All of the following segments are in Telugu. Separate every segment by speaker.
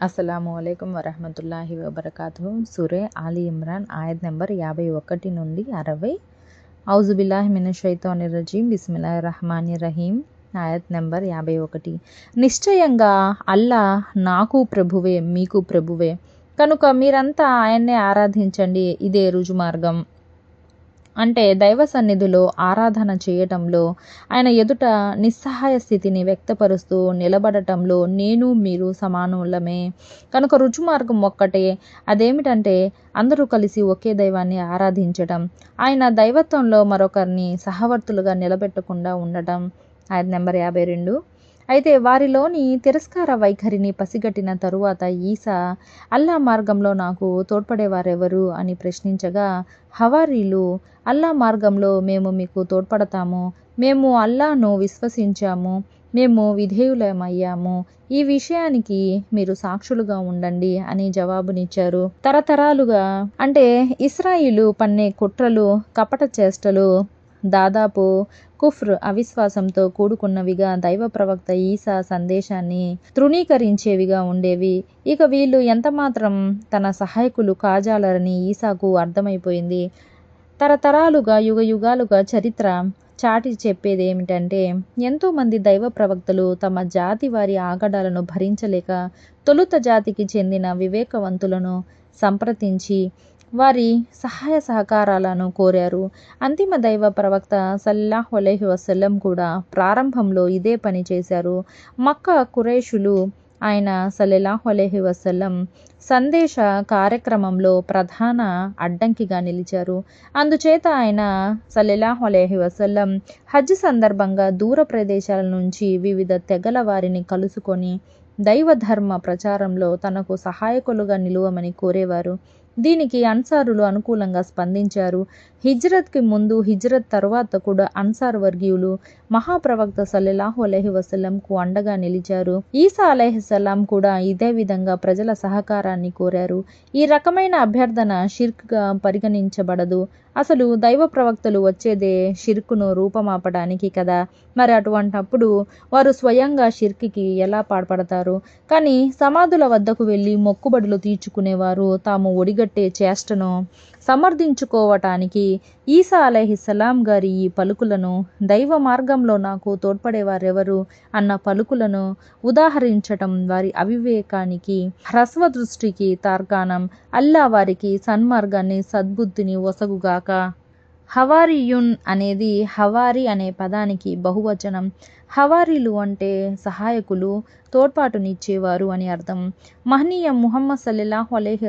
Speaker 1: అస్సలాము అయికం వరహమతుల్లాహి వబర్కాతు సురే ఆలి ఇమ్రాన్ ఆయత్ నెంబర్ యాభై ఒకటి నుండి అరవై. ఔజుబిల్లాహి మిన షైతాని రజీం బిస్మిల్లా రహమాన్ రహీం ఆయత్ నెంబర్ యాభై ఒకటి. నిశ్చయంగా అల్లా నాకు ప్రభువే మీకు ప్రభువే. కనుక మీరంతా ఆయన్నే ఆరాధించండి ఇదే రుజు మార్గం అంటే దైవ సన్నిధిలో ఆరాధన చేయటంలో ఆయన ఎదుట నిస్సహాయ స్థితిని వ్యక్తపరుస్తూ నిలబడటంలో నేను మీరు సమానులమే. కనుక రుచి మార్గం ఒక్కటే అదేమిటంటే అందరూ కలిసి ఒకే దైవాన్ని ఆరాధించటం ఆయన దైవత్వంలో మరొకరిని సహవర్తులుగా నిలబెట్టకుండా ఉండటం. ఆయన నెంబర్ యాభై రెండు. అయితే వారిలోని తిరస్కార వైఖరిని పసిగట్టిన తరువాత ఈసా అల్లా మార్గంలో నాకు తోడ్పడేవారెవరు? అని ప్రశ్నించగా హవారీలు అల్లా మార్గంలో మేము మీకు తోడ్పడతాము. మేము అల్లాను విశ్వసించాము. మేము విధేయులమయ్యాము. ఈ విషయానికి మీరు సాక్షులుగా ఉండండి అని జవాబునిచ్చారు. తరతరాలుగా అంటే ఇస్రాయిలు పన్నే కుట్రలు కపట చేష్టలు దాదాపు కుఫ్ర్ అవిశ్వాసంతో కూడుకున్నవిగా దైవ ప్రవక్త ఈసా సందేశాన్ని తృణీకరించేవిగా ఉండేవి. ఇక వీళ్ళు ఎంతమాత్రం తన సహాయకులు కాజాలరని ఈసాకు అర్థమైపోయింది. తరతరాలుగా యుగ యుగాలుగా చరిత్ర చాటి చెప్పేది ఏమిటంటే ఎంతోమంది దైవ ప్రవక్తలు తమ జాతి వారి ఆగడాలను భరించలేక తొలుత జాతికి చెందిన వివేకవంతులను సంప్రదించి వారి సహాయ సహకారాలను కోరారు. అంతిమ దైవ ప్రవక్త సల్లాహ్ అలహి వసల్లం కూడా ప్రారంభంలో ఇదే పని చేశారు. మక్క కురేషులు ఆయన సల్లెలాహు అలహి వసల్లం సందేశ కార్యక్రమంలో ప్రధాన అడ్డంకిగా నిలిచారు. అందుచేత ఆయన సల్లెలాహు అలహి వసల్లం హజ్ సందర్భంగా దూర ప్రదేశాల నుంచి వివిధ తెగల వారిని కలుసుకొని దైవ ధర్మ ప్రచారంలో తనకు సహాయకులుగా నిలువమని కోరేవారు. దీనికి అన్సారులు అనుకూలంగా స్పందించారు. హిజ్రత్కి ముందు హిజ్రత్ తర్వాత కూడా అన్సార్ వర్గీయులు మహాప్రవక్త సల్లెలాహు అలహి వసలంకు అండగా నిలిచారు. ఈసా అలహిసలాం కూడా ఇదే విధంగా ప్రజల సహకారాన్ని కోరారు. ఈ రకమైన అభ్యర్థన షిర్క్గా పరిగణించబడదు. అసలు దైవ ప్రవక్తలు వచ్చేదే షిర్కును రూపమాపడానికి కదా. మరి అటువంటప్పుడు వారు స్వయంగా షిర్క్కి ఎలా పాల్పడతారు? కానీ సమాధుల వద్దకు వెళ్ళి మొక్కుబడులు తీర్చుకునేవారు తాము ఒడిగట్టే చేష్టను సమర్థించుకోవటానికి ఈసా అలహిస్సలాం గారి ఈ పలుకులను దైవ మార్గంలో నాకు తోడ్పడేవారెవరు అన్న పలుకులను ఉదాహరించటం వారి అవివేకానికి హ్రస్వ దృష్టికి తార్కాణం అల్లా వారికి సన్మార్గాన్ని సద్బుద్ధిని ఒసగుగాక. హవారియున్ అనేది హవారి అనే పదానికి బహువచనం. హవారీలు అంటే సహాయకులు తోడ్పాటునిచ్చేవారు అని అర్థం. మహనీయ ముహమ్మద్ సల్లెల్లాహు అలైహి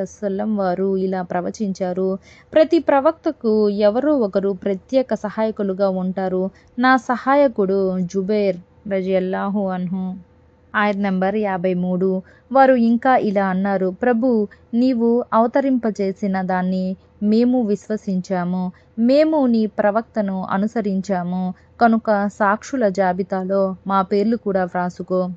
Speaker 1: వారు ఇలా ప్రవచించారు. ప్రతి ప్రవక్తకు ఎవరో ఒకరు ప్రత్యేక సహాయకులుగా ఉంటారు. నా సహాయకుడు జుబేర్ రజియల్లాహు అన్హు. ఆయర్ నెంబర్ యాభై మూడు. వారు ఇంకా ఇలా అన్నారు ప్రభు నీవు అవతరింపచేసిన దాన్ని మేము విశ్వసించాము. మేము నీ ప్రవక్తను అనుసరించాము. కనుక సాక్షుల జాబితాలో మా పేర్లు కూడా వ్రాసుకో.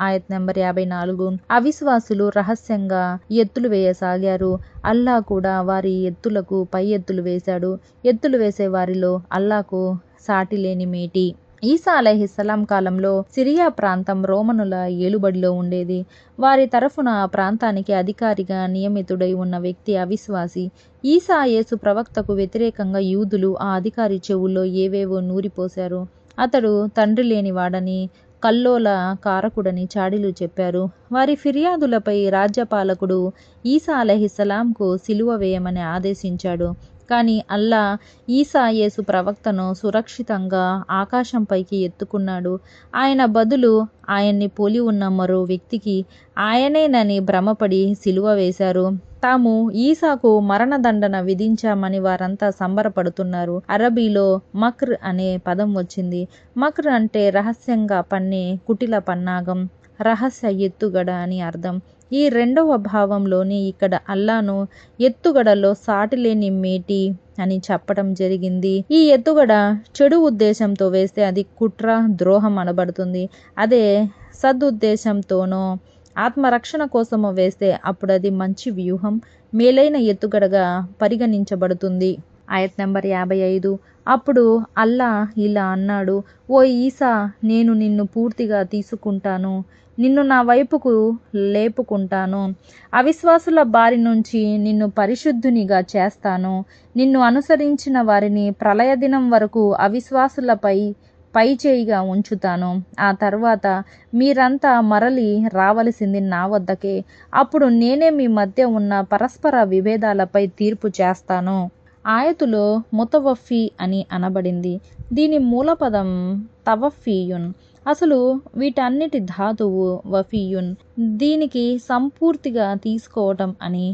Speaker 1: ఆయత్ నెంబర్ యాభై నాలుగు. అవిశ్వాసులు రహస్యంగా ఎత్తులు వేయసాగారు. అల్లా కూడా వారి ఎత్తులకు పై ఎత్తులు వేశాడు. ఎత్తులు వేసే వారిలో అల్లాకు సాటి లేని మేటి. ఈసా అలహిస్సలాం కాలంలో సిరియా ప్రాంతం రోమనుల ఏలుబడిలో ఉండేది. వారి తరఫున ఆ ప్రాంతానికి అధికారిగా నియమితుడై ఉన్న వ్యక్తి అవిశ్వాసి. ఈసా యేసు ప్రవక్తకు వ్యతిరేకంగా యూదులు ఆ అధికారి చెవుల్లో ఏవేవో నూరిపోశారు. అతడు తండ్రి లేనివాడని కల్లోల కారకుడని చాడీలు చెప్పారు. వారి ఫిర్యాదులపై రాజ్యపాలకుడు ఈసా అలహిస్సలాంకు సిలువ వేయమని ఆదేశించాడు. కానీ అల్లా ఈసా యేసు ప్రవక్తను సురక్షితంగా ఆకాశంపైకి ఎత్తుకున్నాడు. ఆయన బదులు ఆయన్ని పోలి ఉన్న మరో వ్యక్తికి ఆయనేనని భ్రమపడి సిలువ వేశారు. తాము ఈసాకు మరణదండన విధించామని వారంతా సంబరపడుతున్నారు. అరబీలో మక్ర్ అనే పదం వచ్చింది. మక్ర్ అంటే రహస్యంగా పన్నే కుటిల పన్నాగం రహస్య ఎత్తుగడ అని అర్థం. ఈ రెండవ భావంలోని ఇక్కడ అల్లాను ఎత్తుగడలో సాటిలేని మేటి అని చెప్పడం జరిగింది. ఈ ఎత్తుగడ చెడు ఉద్దేశంతో వేస్తే అది కుట్ర ద్రోహం అనబడుతుంది. అదే సదుద్దేశంతోనో ఆత్మరక్షణ కోసమో వేస్తే అప్పుడు అది మంచి వ్యూహం మేలైన ఎత్తుగడగా పరిగణించబడుతుంది. ఆయత్ నెంబర్ యాభై ఐదు. అప్పుడు అల్లా ఇలా అన్నాడు ఓ ఈసా నేను నిన్ను పూర్తిగా తీసుకుంటాను. నిన్ను నా వైపుకు లేపుకుంటాను. అవిశ్వాసుల బారి నుంచి నిన్ను పరిశుద్ధునిగా చేస్తాను. నిన్ను అనుసరించిన వారిని ప్రళయ దినం వరకు అవిశ్వాసులపై పై చేయిగా ఉంచుతాను. ఆ తర్వాత మీరంతా మరలి రావలసింది నా వద్దకే. అప్పుడు నేనే మీ మధ్య ఉన్న పరస్పర విభేదాలపై తీర్పు చేస్తాను. ఆయతులో ముతవఫీ అని అనబడింది. దీని మూలపదం తవఫీయున్. అసలు వీటన్నిటి ధాతువు వఫీయున్ దీనికి సంపూర్తిగా తీసుకోవటం అని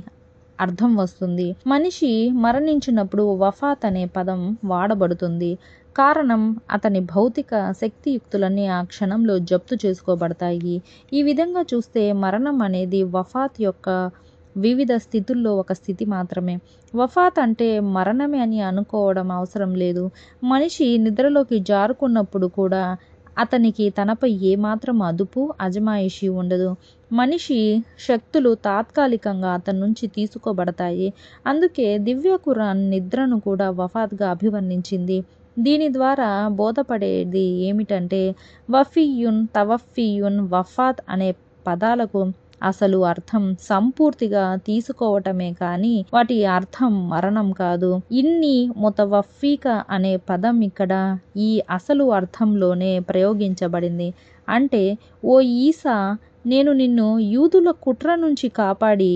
Speaker 1: అర్థం వస్తుంది. మనిషి మరణించినప్పుడు వఫాత్ అనే పదం వాడబడుతుంది. కారణం అతని భౌతిక శక్తియుక్తులన్నీ ఆ క్షణంలో జప్తు చేసుకోబడతాయి. ఈ విధంగా చూస్తే మరణం అనేది వఫాత్ యొక్క వివిధ స్థితుల్లో ఒక స్థితి మాత్రమే. వఫాత్ అంటే మరణమే అని అనుకోవడం అవసరం లేదు. మనిషి నిద్రలోకి జారుకున్నప్పుడు కూడా అతనికి తనపై ఏమాత్రం అదుపు అజమాయిషి ఉండదు. మనిషి శక్తులు తాత్కాలికంగా అతని నుంచి తీసుకోబడతాయి. అందుకే దివ్య ఖురాన్ నిద్రను కూడా వఫాత్గా అభివర్ణించింది. దీని ద్వారా బోధపడేది ఏమిటంటే వఫీయున్ తవఫీయున్ వఫాత్ అనే పదాలకు అసలు అర్థం సంపూర్తిగా తీసుకోవటమే కానీ వాటి అర్థం మరణం కాదు. ఇన్ని ముతవఫీక అనే పదం ఇక్కడ ఈ అసలు అర్థంలోనే ప్రయోగించబడింది. అంటే ఓ ఈసా నేను నిన్ను యూదుల కుట్ర నుంచి కాపాడి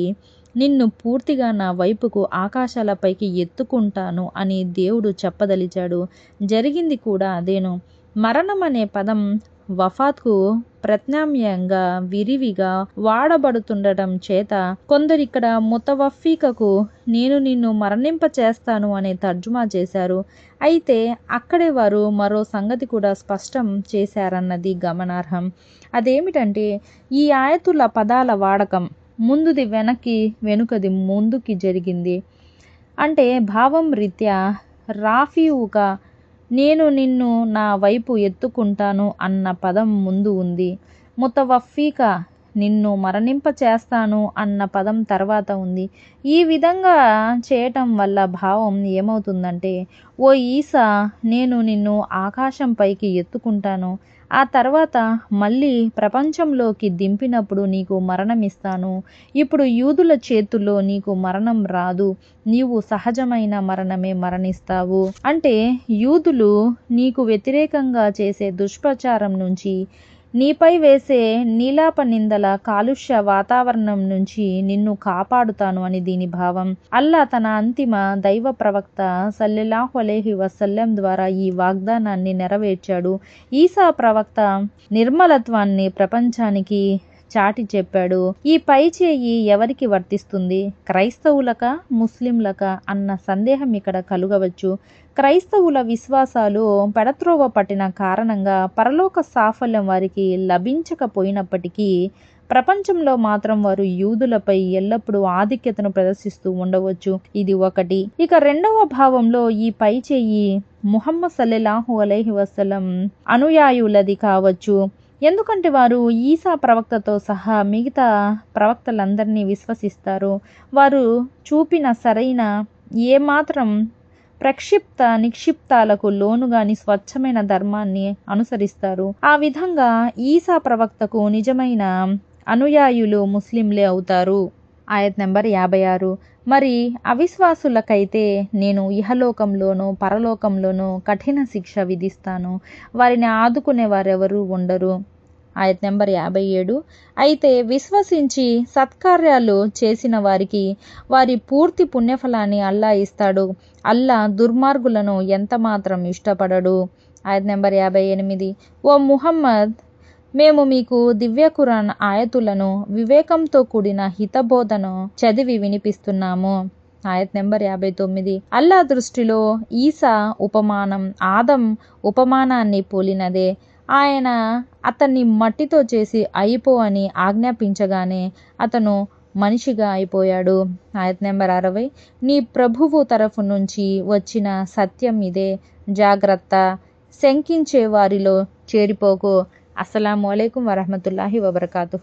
Speaker 1: నిన్ను పూర్తిగా నా వైపుకు ఆకాశాలపైకి ఎత్తుకుంటాను అని దేవుడు చెప్పదలిచాడు. జరిగింది కూడా అదేను. మరణం అనే పదం వఫాత్కు ప్రత్యామ్నాయంగా విరివిగా వాడబడుతుండటం చేత కొందరిక్కడ ముతవఫీకకు నేను నిన్ను మరణింప చేస్తాను అనే తర్జుమా చేశారు. అయితే అక్కడే వారు మరో సంగతి కూడా స్పష్టం చేశారన్నది గమనార్హం. అదేమిటంటే ఈ ఆయతుల పదాల వాడకం ముందుది వెనక్కి వెనుకది ముందుకి జరిగింది. అంటే భావం రీత్యా రాఫీవుగా నేను నిన్ను నా వైపు ఎత్తుకుంటాను అన్న పదం ముందు ఉంది. ముతవఫీక నిన్ను మరణింప చేస్తాను అన్న పదం తర్వాత ఉంది. ఈ విధంగా చేయటం వల్ల భావం ఏమవుతుందంటే ఓ ఈసా నేను నిన్ను ఆకాశం పైకి ఎత్తుకుంటాను. ఆ తర్వాత మళ్ళీ ప్రపంచంలోకి దింపినప్పుడు నీకు మరణం ఇస్తాను. ఇప్పుడు యూదుల చేతుల్లో నీకు మరణం రాదు. నీవు సహజమైన మరణమే మరణిస్తావు. అంటే యూదులు నీకు వ్యతిరేకంగా చేసే దుష్ప్రచారం నుంచి నీపై వేసే నీలాప నిందల కాలుష్య వాతావరణం నుంచి నిన్ను కాపాడుతాను అని దీని భావం. అల్లా తన అంతిమ దైవ ప్రవక్త సల్లెలాహు అలేహి వసల్లం ద్వారా ఈ వాగ్దానాన్ని నెరవేర్చాడు. ఈసా ప్రవక్త నిర్మలత్వాన్ని ప్రపంచానికి చాటి చెప్పాడు. ఈ పై చేయి ఎవరికి వర్తిస్తుంది? క్రైస్తవులక ముస్లింలక అన్న సందేహం ఇక్కడ కలుగవచ్చు. క్రైస్తవుల విశ్వాసాలు పెడత్రోవ పట్టిన కారణంగా పరలోక సాఫల్యం వారికి లభించకపోయినప్పటికీ ప్రపంచంలో మాత్రం వారు యూదులపై ఎల్లప్పుడూ ఆధిక్యతను ప్రదర్శిస్తూ ఉండవచ్చు. ఇది ఒకటి. ఇక రెండవ భావంలో ఈ పై చేయి ముహమ్మద్ సల్లెలాహు అలైహి వసలం అనుయాయులది కావచ్చు. ఎందుకంటే వారు ఈసా ప్రవక్తతో సహా మిగతా ప్రవక్తలందరినీ విశ్వసిస్తారు. వారు చూపిన సరైన ఏమాత్రం ప్రక్షిప్త నిక్షిప్తాలకు లోనుగాని స్వచ్ఛమైన ధర్మాన్ని అనుసరిస్తారు. ఆ విధంగా ఈసా ప్రవక్తకు నిజమైన అనుయాయులు ముస్లింలే అవుతారు. ఆయత్ నెంబర్ యాభై ఆరు. మరి అవిశ్వాసులకైతే నేను ఇహలోకంలోనూ పరలోకంలోనూ కఠిన శిక్ష విధిస్తాను. వారిని ఆదుకునే వారెవరూ ఉండరు. ఆయత్ నెంబర్ యాభై ఏడు. అయితే విశ్వసించి సత్కార్యాలు చేసిన వారికి వారి పూర్తి పుణ్యఫలాన్ని అల్లా ఇస్తాడు. అల్లా దుర్మార్గులను ఎంతమాత్రం ఇష్టపడడు. ఆయత్ నెంబర్ యాభై ఎనిమిది. ఓ ముహమ్మద్ మేము మీకు దివ్య కురాన్ ఆయతులను వివేకంతో కూడిన హితబోధను చదివి వినిపిస్తున్నాము. ఆయత్ నెంబర్ యాభై తొమ్మిది. అల్లా దృష్టిలో ఈసా ఉపమానం ఆదం ఉపమానాన్ని పోలినదే. ఆయన అతన్ని మట్టితో చేసి అయిపో అని ఆజ్ఞాపించగానే అతను మనిషిగా అయిపోయాడు. ఆయత్ నెంబర్ అరవై. నీ ప్రభువు తరఫు నుంచి వచ్చిన సత్యం ఇదే. జాగ్రత్త. శంకించే వారిలో చేరిపోకు. అస్సలం అయికం వరహమతుల్లాహి వబర్కాతు